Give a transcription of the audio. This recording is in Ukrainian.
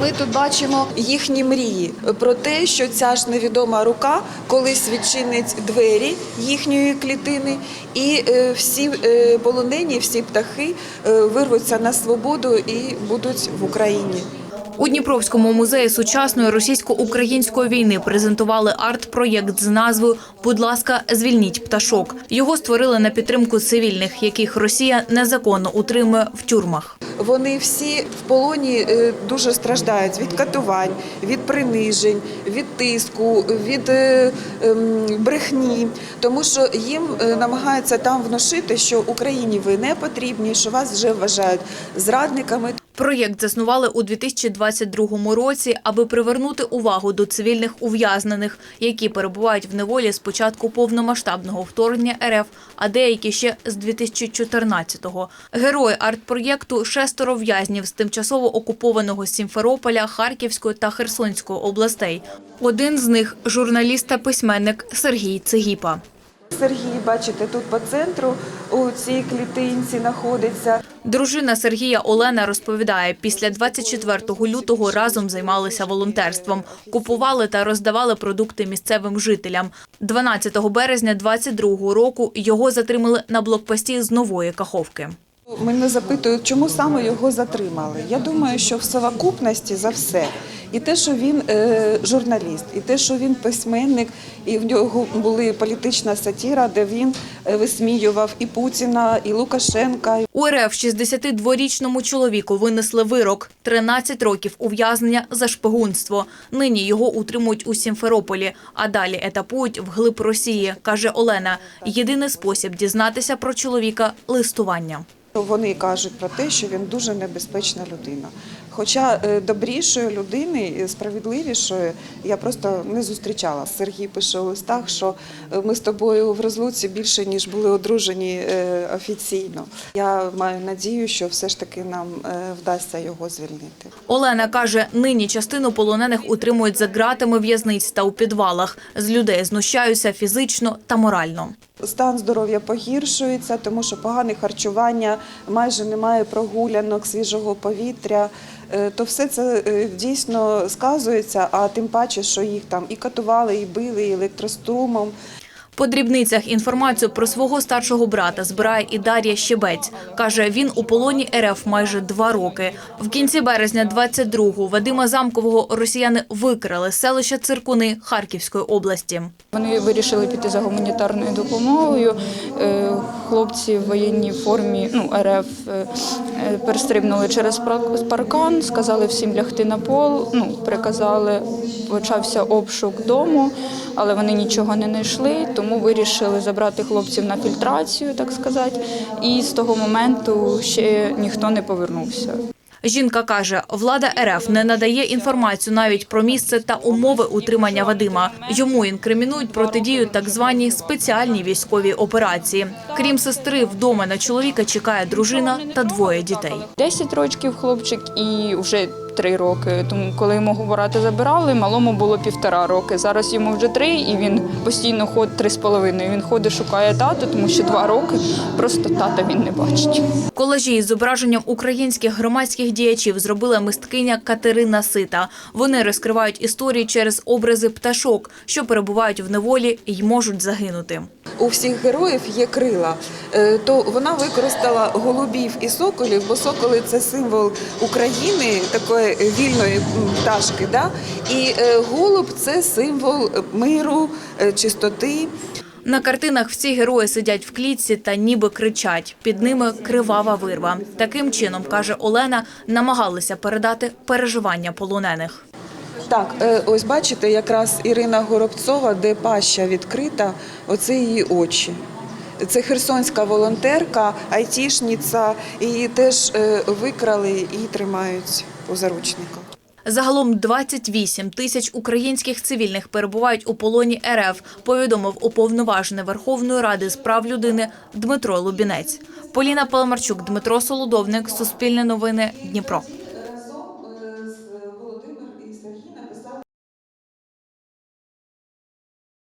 Ми тут бачимо їхні мрії про те, що ця ж невідома рука колись відчинить двері їхньої клітини, і е, всі е, полонені, всі птахи е, вирвуться на свободу і будуть в Україні. У Дніпровському музеї сучасної російсько-української війни презентували арт-проєкт з назвою Будь ласка, звільніть пташок. Його створили на підтримку цивільних, яких Росія незаконно утримує в тюрмах. Вони всі в полоні е, дуже страждають від катувань, від принижень, від тиску, від е, ем, брехні, тому що їм е, намагаються там внушити, що Україні ви не потрібні, що вас вже вважають зрадниками. Проєкт заснували у 2022 році, аби привернути увагу до цивільних ув'язнених, які перебувають в неволі з початку повномасштабного вторгнення РФ, а деякі ще з 2014-го. Герої арт-проєкту шестеро в'язнів з тимчасово окупованого Сімферополя, Харківської та Херсонської областей. Один з них журналіст та письменник Сергій Цегіпа. Сергій, бачите, тут по центру у цій клітинці знаходиться. Дружина Сергія Олена розповідає, після 24 лютого разом займалися волонтерством, купували та роздавали продукти місцевим жителям. 12 березня 22 року його затримали на блокпості з нової каховки. Мене запитують, чому саме його затримали. Я думаю, що в совокупності за все. І те, що він е, журналіст, і те, що він письменник, і в нього були політична сатіра, де він висміював і Путіна, і Лукашенка. У РФ 62-річному чоловіку винесли вирок – 13 років ув'язнення за шпигунство. Нині його утримують у Сімферополі, а далі етапують вглиб Росії, каже Олена. Єдиний спосіб дізнатися про чоловіка – листування. Вони кажуть про те, що він дуже небезпечна людина. Хоча е, добрішої людини, і справедливішої я просто не зустрічала. Сергій пише у листах, що е, ми з тобою в розлуці більше ніж були одружені е, офіційно. Я маю надію, що все ж таки нам е, вдасться його звільнити. Олена каже, нині частину полонених утримують за ґратами в'язниць та у підвалах. З людей знущаються фізично та морально. Стан здоров'я погіршується, тому що погане харчування, майже немає прогулянок, свіжого повітря. Е, То все це е, дійсно сказується, а тим паче, що їх там і катували, і били, і електрострумом. По дрібницях інформацію про свого старшого брата збирає і Дар'я Щебець. Каже, він у полоні РФ майже два роки. В кінці березня 22-го Вадима Замкового росіяни викрали з селища Циркуни Харківської області. Вони вирішили піти за гуманітарною допомогою. Е, Хлопці в воєнній формі ну, РФ е, перестрибнули через пар- паркан, сказали всім лягти на пол. Ну, приказали, почався обшук дому, але вони нічого не знайшли, тому вирішили забрати хлопців на фільтрацію, так сказати. І з того моменту ще ніхто не повернувся. Жінка каже, влада РФ не надає інформацію навіть про місце та умови утримання Вадима. Йому інкримінують протидію так званій спеціальній військовій операції. Крім сестри, вдома на чоловіка чекає дружина та двоє дітей. 10 років хлопчик і вже 3 роки. Тому коли йому говорати забирали, малому було півтора роки. Зараз йому вже три, і він постійно ходить три з половиною. Він ходить, шукає тату, тому що два роки просто тата він не бачить. Колажі із зображенням українських громадських діячів зробила мисткиня Катерина Сита. Вони розкривають історії через образи пташок, що перебувають в неволі і можуть загинути. У всіх героїв є крила, Е, то вона використала голубів і соколів, бо соколи це символ України, такої вільної пташки. Да? І е, голуб це символ миру, е, чистоти. На картинах всі герої сидять в клітці та ніби кричать. Під ними кривава вирва. Таким чином, каже Олена, намагалися передати переживання полонених. Так, е, ось бачите, якраз Ірина Горобцова, де паща відкрита, оце її очі. Це херсонська волонтерка, айтішниця, її теж е, викрали і тримають у заручниках. Загалом 28 тисяч українських цивільних перебувають у полоні РФ, повідомив уповноважений Верховної Ради з прав людини Дмитро Лубінець. Поліна Паламарчук, Дмитро Солодовник, Суспільне новини, Дніпро.